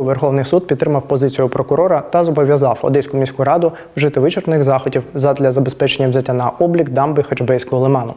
Верховний суд підтримав позицію прокурора та зобов'язав Одеську міську раду вжити вичерпних заходів задля забезпечення взяття на облік дамби Хачбейського лиману.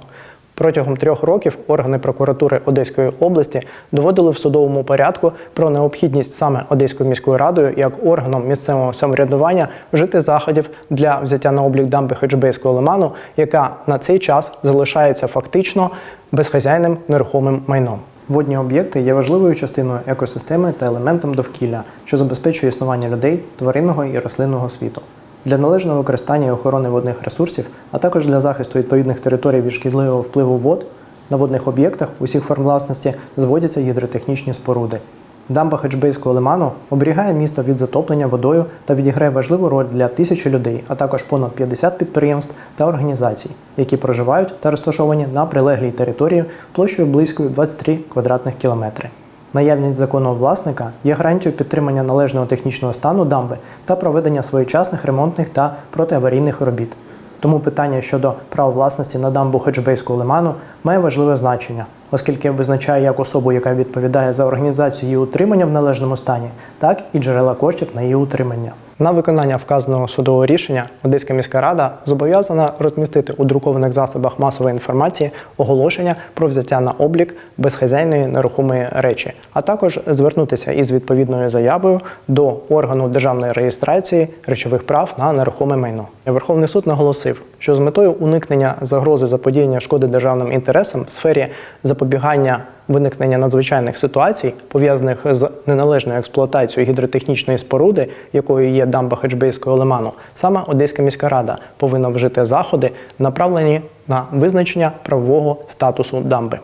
Протягом трьох років органи прокуратури Одеської області доводили в судовому порядку про необхідність саме Одеською міською радою як органом місцевого самоврядування вжити заходів для взяття на облік дамби Хачбейського лиману, яка на цей час залишається фактично безхазяйним нерухомим майном. Водні об'єкти є важливою частиною екосистеми та елементом довкілля, що забезпечує існування людей, тваринного і рослинного світу. Для належного використання і охорони водних ресурсів, а також для захисту відповідних територій від шкідливого впливу вод, на водних об'єктах усіх форм власності зводяться гідротехнічні споруди. Дамба Хеджбейського лиману оберігає місто від затоплення водою та відіграє важливу роль для тисячі людей, а також понад 50 підприємств та організацій, які проживають та розташовані на прилеглій території площею близькою 23 квадратних кілометри. Наявність законного власника є гарантією підтримання належного технічного стану дамби та проведення своєчасних ремонтних та протиаварійних робіт. Тому питання щодо права власності на дамбу Хеджбейського лиману має важливе значення, оскільки визначає як особу, яка відповідає за організацію її утримання в належному стані, так і джерела коштів на її утримання. На виконання вказаного судового рішення Одеська міська рада зобов'язана розмістити у друкованих засобах масової інформації оголошення про взяття на облік безхазяйної нерухомої речі, а також звернутися із відповідною заявою до органу державної реєстрації речових прав на нерухоме майно. Верховний суд наголосив, що з метою уникнення загрози заподіяння шкоди державним інтересам в сфері запобігання виникнення надзвичайних ситуацій, пов'язаних з неналежною експлуатацією гідротехнічної споруди, якою є дамба Хеджбейського лиману, саме Одеська міська рада повинна вжити заходи, направлені на визначення правового статусу дамби.